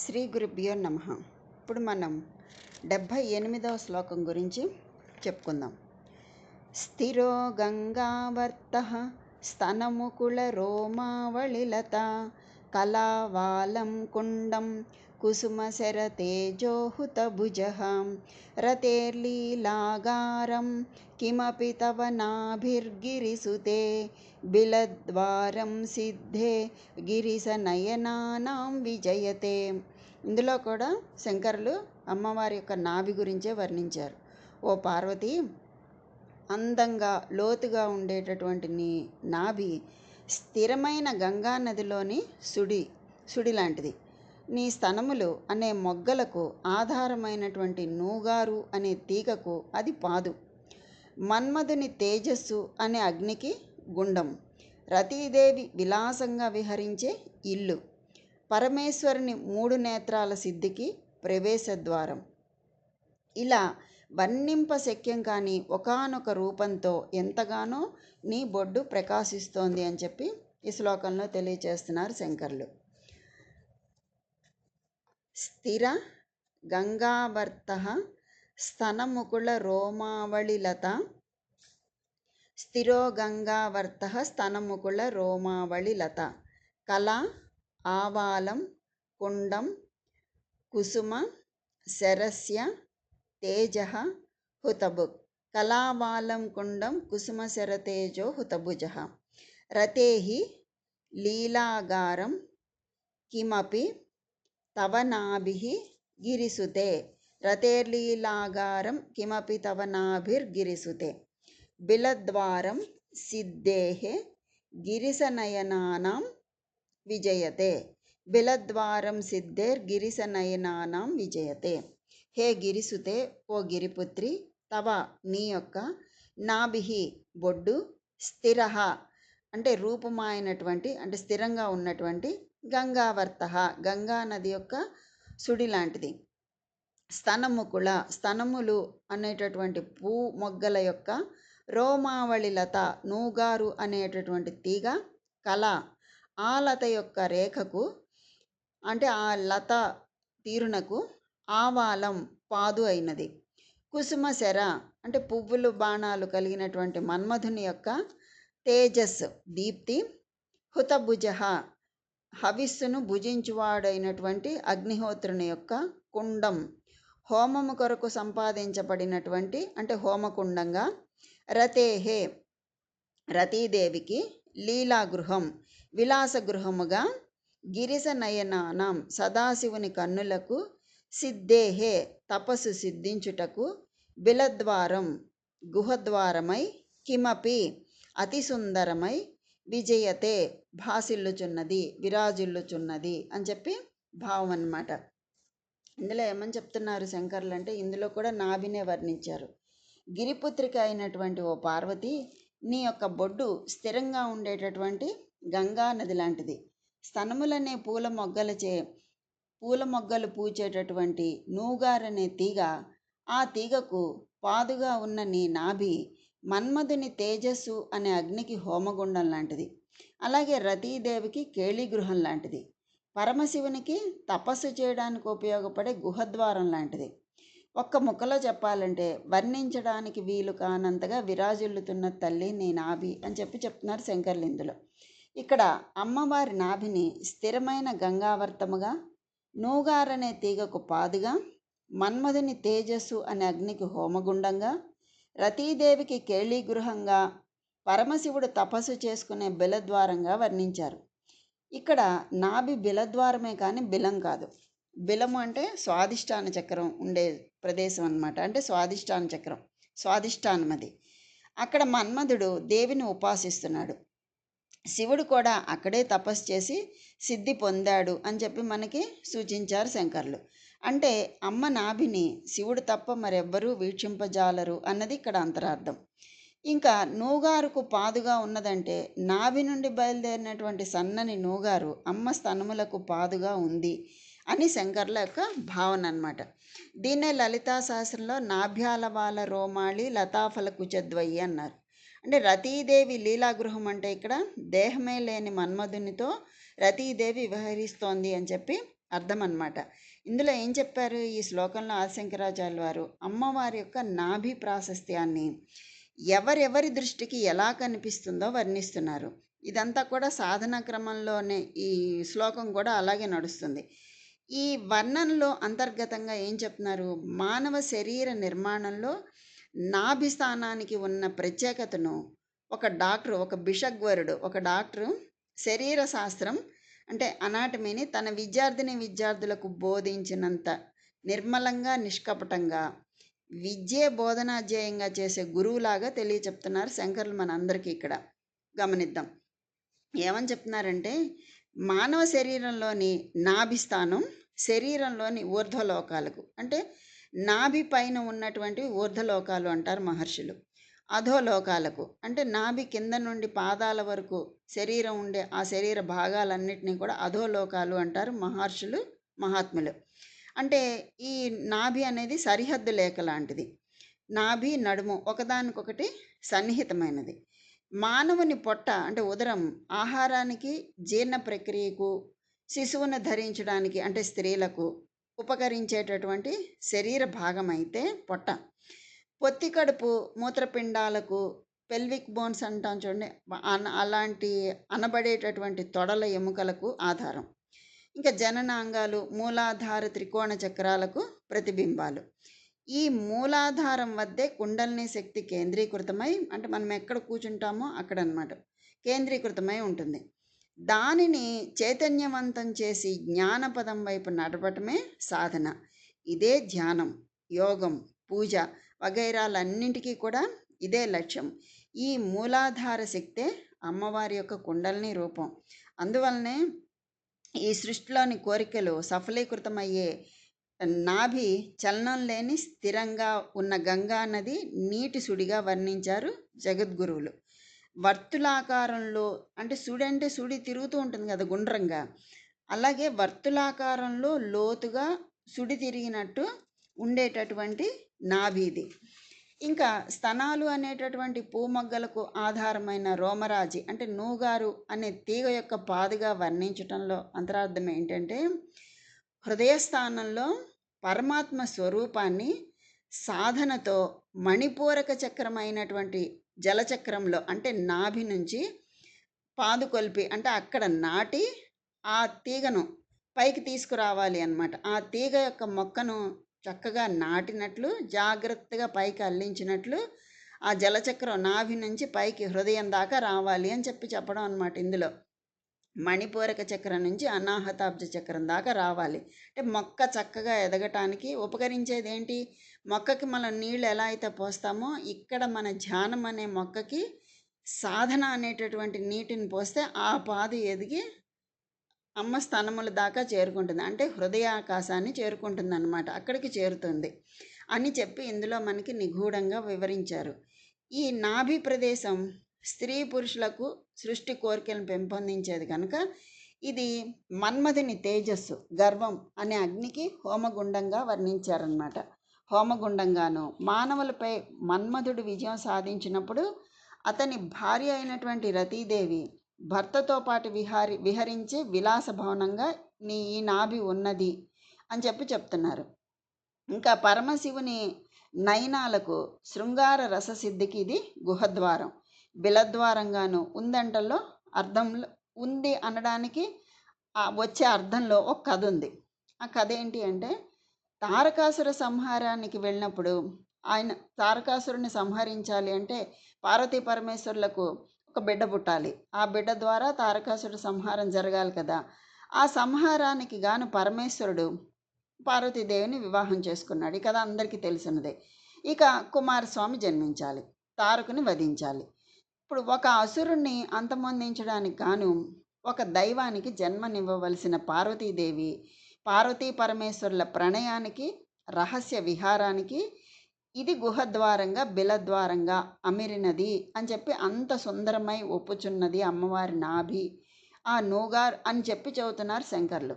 శ్రీ గురుభ్యో నమ. ఇప్పుడు మనం డెబ్భై ఎనిమిదవ శ్లోకం గురించి చెప్పుకుందాం. స్థిరో గంగావర్త స్తనముకుల రోమావళిలత కళావాలం కుండం కుసుమశర తేజోహుతభుజ రతేర్లీలాగారం కిమపి తవ నాభిర్గిరిసుతే బిలద్వారం సిద్ధే గిరిసనయనానాం విజయతే ఇందులో కూడా శంకరులు అమ్మవారి యొక్క నాభి గురించే వర్ణించారు. ఓ పార్వతి అందంగా లోతుగా ఉండేటటువంటి నీ నాభి స్థిరమైన గంగా నదిలోని సుడి సుడి లాంటిది నీ స్తనములు అనే మొగ్గలకు ఆధారమైనటువంటి నూగారు అనే తీగకు అది పాదు. మన్మధుని తేజస్సు అనే అగ్నికి గుండం. రతీదేవి విలాసంగా విహరించే ఇల్లు. పరమేశ్వరుని మూడు నేత్రాల సిద్ధికి ప్రవేశద్వారం ఇలా వర్ణింప శక్యం కాని ఒకనొక రూపంతో ఎంతగానో నీ బొడ్డు ప్రకాశిస్తోంది అని చెప్పి ఈ శ్లోకంలో తెలియచేస్తున్నారు శంకర్లు. స్థిర గంగావర్త స్తనముకుల రోమావళిలత స్థిరో గంగావర్త స్తనముకుల రోమావళిలత కళ ఆవాలం కుండం కుసుమ శరస్య తేజ హుతబుక్ కళావాలం కుండం కుసుమ శరతేజో హుతభుజ రతే లీలాగారం కిమపి తవనాభి గిరిసుతే. రతేర్లీలాగారం కిమపి తవ నాభిర్గిరిసుతే బిలద్వారం సిద్ధేः గిరిసనయనానాం విజయతే. బిలద్వారం సిద్ధేర్గిరిసనయనానాం విజయతే. హే గిరిసుతే ఓ గిరిపుత్రి తవ నీ యొక్క నాభిహి బొడ్డు స్థిర. అంటే రూపమైనటువంటి అంటే స్థిరంగా ఉన్నటువంటి గంగావర్త గంగా నది యొక్క సుడి లాంటిది. స్తనముకుల స్తనములు అనేటటువంటి పూ మొగ్గల యొక్క రోమావళి లత నూగారు అనేటటువంటి తీగ కళ ఆ లత యొక్క రేఖకు అంటే ఆ లత తీరునకు ఆవాలం పాదు అయినది. కుసుమ శర అంటే పువ్వులు బాణాలు కలిగినటువంటి మన్మధుని యొక్క తేజస్సు దీప్తి హుతభుజ హవిస్సును భుజించువాడైనటువంటి అగ్నిహోత్రుని యొక్క కుండం హోమము కొరకు సంపాదించబడినటువంటి అంటే హోమకుండంగా రతేహే రతీదేవికి లీలాగృహం విలాసగృహముగా గిరిస నయనానం సదాశివుని కన్నులకు సిద్ధేహే తపస్సు సిద్ధించుటకు బిలద్వారం గుహద్వారమై కిమపి అతి సుందరమై విజయతే భాసిల్లుచున్నది విరాజిల్లుచున్నది అని చెప్పి భావం అన్నమాట ఇందులో ఏమని చెప్తున్నారు శంకర్లు అంటే ఇందులో కూడా నాభినే వర్ణించారు. గిరిపుత్రిక అయినటువంటి ఓ పార్వతి నీ యొక్క బొడ్డు స్థిరంగా ఉండేటటువంటి గంగా నది లాంటిది. స్తనములనే పూల మొగ్గలచే పూల మొగ్గలు పూచేటటువంటి నూగారనే తీగ ఆ తీగకు పాదుగా ఉన్న నీ నాభి మన్మధుని తేజస్సు అనే అగ్నికి హోమగుండం లాంటిది. అలాగే రతీదేవికి కేళీగృహం లాంటిది. పరమశివునికి తపస్సు చేయడానికి ఉపయోగపడే గుహద్వారం లాంటిది. ఒక్క ముక్కలో చెప్పాలంటే వర్ణించడానికి వీలు కానంతగా విరాజిల్లుతున్న తల్లి నీ నాభి అని చెప్పి చెప్తున్నారు శంకర్లిందులో. ఇక్కడ అమ్మవారి నాభిని స్థిరమైన గంగావర్తముగా నూగారనే తీగకు పాదుగా మన్మధుని తేజస్సు అనే అగ్నికి హోమగుండంగా రతీదేవికి కేళీగృహంగా పరమశివుడు తపస్సు చేసుకునే బిలద్వారంగా వర్ణించారు. ఇక్కడ నాభి బిలద్వారమే కానీ బిలం కాదు. బిలము అంటే స్వాదిష్టాన చక్రం ఉండే ప్రదేశం అనమాట అంటే స్వాదిష్టాన చక్రం స్వాదిష్టానం అది. అక్కడ మన్మధుడు దేవిని ఉపాసిస్తున్నాడు. శివుడు కూడా అక్కడే తపస్సు చేసి సిద్ధి పొందాడు అని చెప్పి మనకి సూచించారు శంకర్లు. అంటే అమ్మ నాభిని శివుడు తప్ప మరెవ్వరూ వీక్షింపజాలరు అన్నది ఇక్కడ అంతరార్థం. ఇంకా నూగారుకు పాదుగా ఉన్నదంటే నాభి నుండి బయలుదేరినటువంటి సన్నని నూగారు అమ్మ స్తనములకు పాదుగా ఉంది అని శంకర్ల యొక్క భావన అనమాట దీన్నే లలితా శాస్త్రంలో నాభ్యాలవాల రోమాళి లతాఫల కుచద్వయి అన్నారు. అంటే రతీదేవి లీలాగృహం అంటే ఇక్కడ దేహమే లేని మన్మధునితో రతీదేవి వ్యవహరిస్తోంది అని చెప్పి అర్థం అన్నమాట. ఇందులో ఏం చెప్పారు? ఈ శ్లోకంలో ఆదిశంకరాచార్యుల వారు అమ్మవారి యొక్క నాభి ప్రాశస్త్యాన్ని ఎవరెవరి దృష్టికి ఎలా కనిపిస్తుందో వర్ణిస్తున్నారు. ఇదంతా కూడా సాధన క్రమంలోనే ఈ శ్లోకం కూడా అలాగే నడుస్తుంది. ఈ వర్ణనలో అంతర్గతంగా ఏం చెప్తున్నారు? మానవ శరీర నిర్మాణంలో నాభిస్థానానికి ఉన్న ప్రత్యేకతను ఒక డాక్టర్ ఒక బిషగ్వరుడు ఒక డాక్టరు శరీర శాస్త్రం అంటే అనాటమీని తన విద్యార్థిని విద్యార్థులకు బోధించినంత నిర్మలంగా నిష్కపటంగా విద్యే బోధనాధ్యేయంగా చేసే గురువులాగా తెలియచెప్తున్నారు శంకర్లు మనందరికీ ఇక్కడ. గమనిద్దాం. ఏమని చెప్తున్నారంటే మానవ శరీరంలోని నాభి స్థానం శరీరంలోని ఊర్ధ్వలోకాలకు అంటే నాభి పైన ఉన్నటువంటి ఊర్ధ్వలోకాలు అంటారు మహర్షులు. అధోలోకాలకు. అంటే నాభి కింద నుండి పాదాల వరకు శరీరం ఉండే ఆ శరీర భాగాలన్నిటినీ కూడా అధోలోకాలు అంటారు మహర్షులు మహాత్ములు. అంటే ఈ నాభి అనేది సరిహద్దు లేఖ లాంటిది. నాభి నడుము ఒకదానికొకటి సన్నిహితమైనది. మానవుని పొట్ట అంటే ఉదరం ఆహారానికి జీర్ణ ప్రక్రియకు శిశువును ధరించడానికి అంటే స్త్రీలకు ఉపకరించేటటువంటి శరీర భాగం అయితే పొట్ట. పొత్తి కడుపు మూత్రపిండాలకు పెల్విక్ బోన్స్ అంటాం చూడండి. అన అలాంటి అనబడేటటువంటి తొడల ఎముకలకు ఆధారం. ఇంకా జననాంగాలు మూలాధార త్రికోణ చక్రాలకు ప్రతిబింబాలు. ఈ మూలాధారం వద్దే కుండలిని శక్తి కేంద్రీకృతమై అంటే మనం ఎక్కడ కూర్చుంటామో అక్కడ అనమాట కేంద్రీకృతమై ఉంటుంది. దానిని చైతన్యవంతం చేసి జ్ఞానపదం వైపు నడపటమే సాధన. ఇదే ధ్యానం యోగం పూజ వగైరాలన్నింటికీ కూడా ఇదే లక్ష్యం. ఈ మూలాధార శక్తే అమ్మవారి యొక్క కుండలిని రూపం. అందువలనే ఈ సృష్టిలోని కోరికలు సఫలీకృతమయ్యే నాభి చలనం లేని స్థిరంగా ఉన్న గంగా నది నీటి సుడిగా వర్ణించారు జగద్గురువులు. వర్తులాకారంలో అంటే సుడి అంటే సుడి తిరుగుతూ ఉంటుంది కదా గుండ్రంగా. అలాగే వర్తులాకారంలో లోతుగా సుడి తిరిగినట్టు ఉండేటటువంటి నాభిది ఇంకా స్తనాలు అనేటటువంటి పూమొగ్గలకు ఆధారమైన రోమరాజి అంటే నూగారు అనే తీగ యొక్క పాదుగా వర్ణించటంలో అంతరార్థం ఏంటంటే హృదయస్థానంలో పరమాత్మ స్వరూపాన్ని సాధనతో మణిపూరక చక్రమైనటువంటి జలచక్రంలో అంటే నాభి నుంచి పాదుకొల్పి అంటే అక్కడ నాటి ఆ తీగను పైకి తీసుకురావాలి అన్నమాట. ఆ తీగ యొక్క మొక్కను చక్కగా నాటినట్లు జాగ్రత్తగా పైకి అల్లించినట్లు ఆ జలచక్రం నాభి నుంచి పైకి హృదయం దాకా రావాలి అని చెప్పి చెప్పడం అనమాట ఇందులో. మణిపూరక చక్రం నుంచి అనాహతాబ్జ చక్రం దాకా రావాలి. అంటే మొక్క చక్కగా ఎదగటానికి ఉపకరించేది ఏంటి మొక్కకి మనం నీళ్ళు ఎలా అయితే పోస్తామో ఇక్కడ మన ధ్యానం అనే మొక్కకి సాధన అనేటటువంటి నీటిని పోస్తే ఆ పాదు ఎదిగి అమ్మ స్థానముల దాకా చేరుకుంటుంది. అంటే హృదయాకాశాన్ని చేరుకుంటుంది అనమాట అక్కడికి చేరుతుంది. అని చెప్పి ఇందులో మనకి నిగూఢంగా వివరించారు. ఈ నాభి ప్రదేశం స్త్రీ పురుషులకు సృష్టి కోరికలను పెంపొందించేది కనుక ఇది మన్మధుని తేజస్సు గర్వం అనే అగ్నికి హోమగుండంగా వర్ణించారనమాట హోమగుండంగాను మానవులపై మన్మధుడు విజయం సాధించినప్పుడు అతని భార్య అయినటువంటి రతీదేవి భర్తతో పాటు విహారి విహరించే విలాస భవనంగా నీ ఈ నాభి ఉన్నది అని చెప్పి చెప్తున్నారు. ఇంకా పరమశివుని నయనాలకు శృంగార రససిద్ధికి ఇది గుహద్వారం. బిలద్వారంగాను ఉందంటల్లో అర్థంలో ఉంది అనడానికి వచ్చే అర్థంలో ఒక కథ ఉంది. ఆ కథ ఏంటి అంటే తారకాసుర సంహారానికి వెళ్ళినప్పుడు ఆయన తారకాసురుని సంహరించాలి అంటే పార్వతీ పరమేశ్వరులకు ఒక బిడ్డ పుట్టాలి. ఆ బిడ్డ ద్వారా తారకాసురుడు సంహారం జరగాలి కదా. ఆ సంహారానికి గాను పరమేశ్వరుడు పార్వతీదేవిని వివాహం చేసుకున్నాడు. ఈ కథ అందరికీ తెలిసినదే. ఇక కుమారస్వామి జన్మించాలి. తారకుని వధించాలి. ఇప్పుడు ఒక అసురుణ్ణి అంతమొందించడానికి గాను ఒక దైవానికి జన్మనివ్వవలసిన పార్వతీదేవి పార్వతీ పరమేశ్వరుల ప్రణయానికి రహస్య విహారానికి ఇది గుహద్వారంగా బిలద్వారంగా అమిరినది అని చెప్పి అంత సుందరమై ఒప్పుచున్నది అమ్మవారి నాభి ఆ నూగారు అని చెప్పి చెబుతున్నారు శంకర్లు.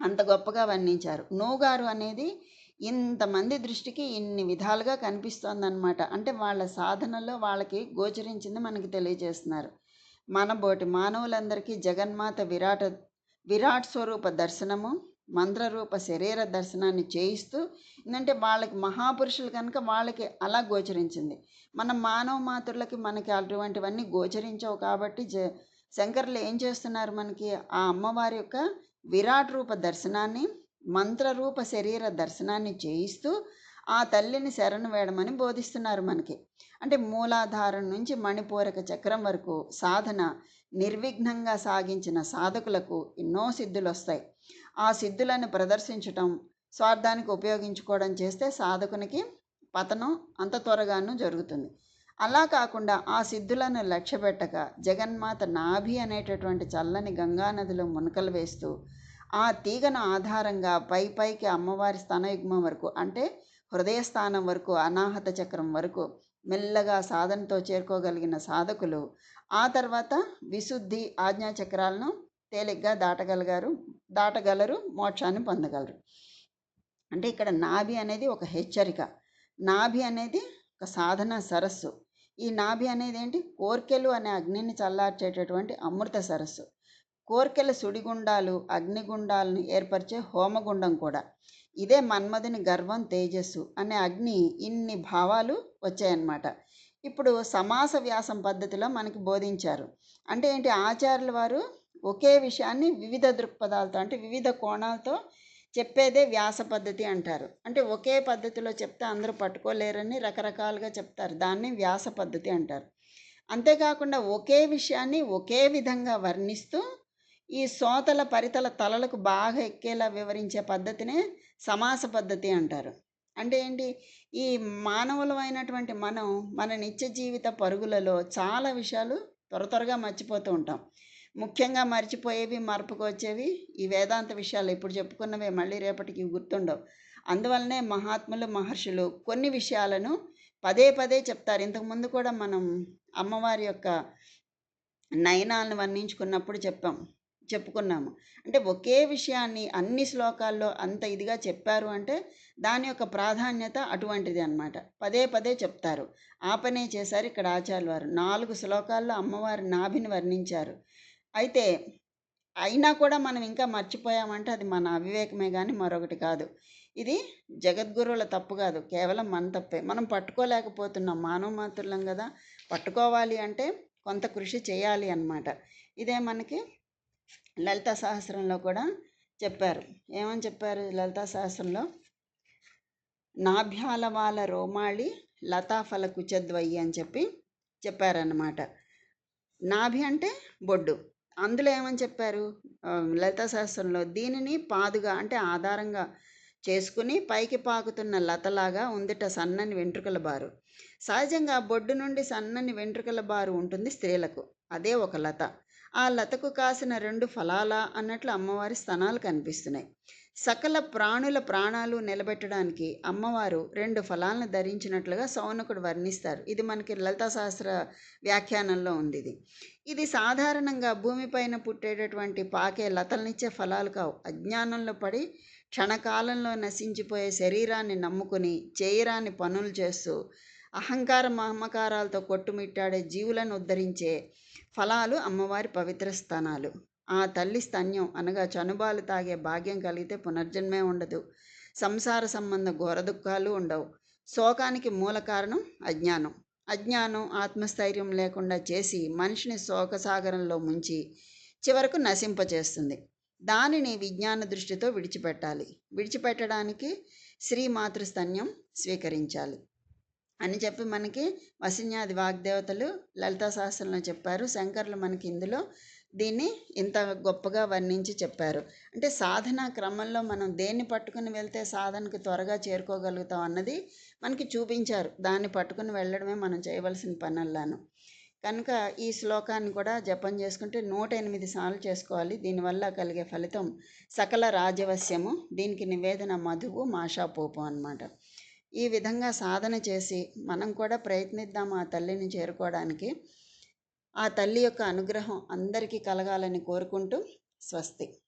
అంత గొప్పగా వర్ణించారు. నూగారు అనేది ఇంతమంది దృష్టికి ఇన్ని విధాలుగా కనిపిస్తోందనమాట అంటే వాళ్ళ సాధనలో వాళ్ళకి గోచరించింది మనకి తెలియజేస్తున్నారు. మన బోటి మానవులందరికీ జగన్మాత విరాట విరాట్ స్వరూప దర్శనము మంత్రరూప శరీర దర్శనాన్ని చేయిస్తూ ఏంటంటే వాళ్ళకి మహాపురుషులు కనుక వాళ్ళకి అలా గోచరించింది. మన మానవ మాతృలకి మనకి అటువంటివన్నీ గోచరించవు కాబట్టి జ శంకర్లు ఏం చేస్తున్నారు మనకి? ఆ అమ్మవారి యొక్క విరాట్ రూప దర్శనాన్ని మంత్రరూప శరీర దర్శనాన్ని చేయిస్తూ ఆ తల్లిని శరణు వేయడమని బోధిస్తున్నారు మనకి. అంటే మూలాధారం నుంచి మణిపూరక చక్రం వరకు సాధన నిర్విఘ్నంగా సాగించిన సాధకులకు ఎన్నో సిద్ధులు వస్తాయి ఆ సిద్ధులను ప్రదర్శించటం స్వార్థానికి ఉపయోగించుకోవడం చేస్తే సాధకునికి పతనం అంత త్వరగానూ జరుగుతుంది. అలా కాకుండా ఆ సిద్ధులను లక్ష్యపెట్టక జగన్మాత నాభి అనేటటువంటి చల్లని గంగానదిలో మునకలు వేస్తూ ఆ తీగను ఆధారంగా పై పైకి అమ్మవారి స్థానయుగ్మం వరకు అంటే హృదయ స్థానం వరకు అనాహత చక్రం వరకు మెల్లగా సాధనతో చేరుకోగలిగిన సాధకులు ఆ తర్వాత విశుద్ధి ఆజ్ఞా చక్రాలను తేలిగ్గా దాటగలిగారు దాటగలరు మోక్షాన్ని పొందగలరు. అంటే ఇక్కడ నాభి అనేది ఒక హెచ్చరిక. నాభి అనేది ఒక సాధన సరస్సు. ఈ నాభి అనేది ఏంటి? కోర్కెలు అనే అగ్నిని చల్లార్చేటటువంటి అమృత సరస్సు. కోర్కెల సుడిగుండాలు అగ్నిగుండాలను ఏర్పరిచే హోమగుండం కూడా. ఇదే మన్మధుని గర్వం తేజస్సు అనే అగ్ని ఇన్ని భావాలు వచ్చాయన్నమాట. ఇప్పుడు సమాస వ్యాసం పద్ధతిలో మనకి బోధించారు. అంటే ఏంటి? ఆచార్యుల వారు ఒకే విషయాన్ని వివిధ దృక్పథాలతో అంటే వివిధ కోణాలతో చెప్పేదే వ్యాస పద్ధతి అంటారు. అంటే ఒకే పద్ధతిలో చెప్తే అందరూ పట్టుకోలేరని రకరకాలుగా చెప్తారు. దాన్ని వ్యాస పద్ధతి అంటారు. అంతేకాకుండా ఒకే విషయాన్ని ఒకే విధంగా వర్ణిస్తూ ఈ సోతల పరితల తలలకు బాగా ఎక్కేలా వివరించే పద్ధతినే సమాస పద్ధతి అంటారు. అంటే ఏంటి? ఈ మానవులమైనటువంటి మనం మన నిత్య జీవిత పరుగులలో చాలా విషయాలు త్వర త్వరగా మర్చిపోతూ ఉంటాం. ముఖ్యంగా మర్చిపోయేవి మరపుకు వచ్చేవి ఈ వేదాంత విషయాలు. ఇప్పుడు చెప్పుకున్నవే మళ్ళీ రేపటికి గుర్తుండవు. అందువల్లనే మహాత్ములు మహర్షులు కొన్ని విషయాలను పదే పదే చెప్తారు. ఇంతకుముందు కూడా మనం అమ్మవారి యొక్క నయనాలను వర్ణించుకున్నప్పుడు చెప్పాం చెప్పుకున్నాము. అంటే ఒకే విషయాన్ని అన్ని శ్లోకాల్లో అంత ఇదిగా చెప్పారు అంటే దాని యొక్క ప్రాధాన్యత అటువంటిది అనమాట పదే పదే చెప్తారు. ఆ పనే చేశారు ఇక్కడ ఆచార్య వారు నాలుగు శ్లోకాల్లో అమ్మవారి నాభిని వర్ణించారు. అయితే అయినా కూడా మనం ఇంకా మర్చిపోయామంటే అది మన అవివేకమే కానీ మరొకటి కాదు. ఇది జగద్గురువుల తప్పు కాదు. కేవలం మన తప్పే. మనం పట్టుకోలేకపోతున్నాం. మానవ మాతృలం కదా. పట్టుకోవాలి అంటే కొంత కృషి చేయాలి అన్నమాట. ఇదే మనకి లలిత సహస్రంలో కూడా చెప్పారు. ఏమని చెప్పారు లలిత సహస్రంలో? నాభ్యాలవాల రోమాళి లతాఫల కుచద్వయ్యి అని చెప్పి చెప్పారన్నమాట. నాభి అంటే బొడ్డు. అందులో ఏమని చెప్పారు? లలితా శాస్త్రంలో దీనిని పాదుగా అంటే ఆధారంగా చేసుకుని పైకి పాకుతున్న లతలాగా ఉందిట సన్నని వెంట్రుకల బారు. సహజంగా బొడ్డు నుండి సన్నని వెంట్రుకల బారు ఉంటుంది స్త్రీలకు. అదే ఒక లత. ఆ లతకు కాసిన రెండు ఫలాలా అన్నట్లు అమ్మవారి స్థనాలు కనిపిస్తున్నాయి. సకల ప్రాణుల ప్రాణాలు నిలబెట్టడానికి అమ్మవారు రెండు ఫలాలను ధరించినట్లుగా సౌనకుడు వర్ణిస్తారు. ఇది మనకి లలితా శాస్త్ర వ్యాఖ్యానంలో ఉంది ఇది. ఇది సాధారణంగా భూమిపైన పుట్టేటటువంటి పాకే లతలనిచ్చే ఫలాలు కావు. అజ్ఞానంలో పడి క్షణకాలంలో నశించిపోయే శరీరాన్ని నమ్ముకుని చేయరాని పనులు చేస్తూ అహంకార మమకారాలతో కొట్టుమిట్టాడే జీవులను ఉద్ధరించే ఫలాలు అమ్మవారి పవిత్ర స్థానాలు. ఆ తల్లి స్తన్యం అనగా చనుబాలు తాగే భాగ్యం కలిగితే పునర్జన్మే ఉండదు. సంసార సంబంధ ఘోర దుఃఖాలు ఉండవు. శోకానికి మూల కారణం అజ్ఞానం. అజ్ఞానం ఆత్మస్థైర్యం లేకుండా చేసి మనిషిని శోకసాగరంలో ముంచి చివరకు నశింపచేస్తుంది. దానిని విజ్ఞాన దృష్టితో విడిచిపెట్టాలి. విడిచిపెట్టడానికి శ్రీ మాతృస్తన్యం స్వీకరించాలి. అని చెప్పి మనకి వసిన్యాది వాగ్దేవతలు లలితా శాస్త్రంలో చెప్పారు. శంకర్లు మనకి ఇందులో దీన్ని ఇంత గొప్పగా వర్ణించి చెప్పారు. అంటే సాధన క్రమంలో మనం దేన్ని పట్టుకుని వెళ్తే సాధనకు త్వరగా చేరుకోగలుగుతాం అన్నది మనకి చూపించారు. దాన్ని పట్టుకుని వెళ్ళడమే మనం చేయవలసిన పనుల్లాను. కనుక ఈ శ్లోకాన్ని కూడా జపం చేసుకుంటే నూట ఎనిమిది సార్లు చేసుకోవాలి. దీనివల్ల కలిగే ఫలితం సకల రాజవశ్యము దీనికి నివేదన మధువు మాషాపూపం అన్నమాట. ఈ విధంగా సాధన చేసి మనం కూడా ప్రయత్నిద్దాం ఆ తల్లిని చేరుకోవడానికి. ఆ తల్లి యొక్క అనుగ్రహం అందరికీ కలగాలని కోరుకుంటూ స్వస్తి.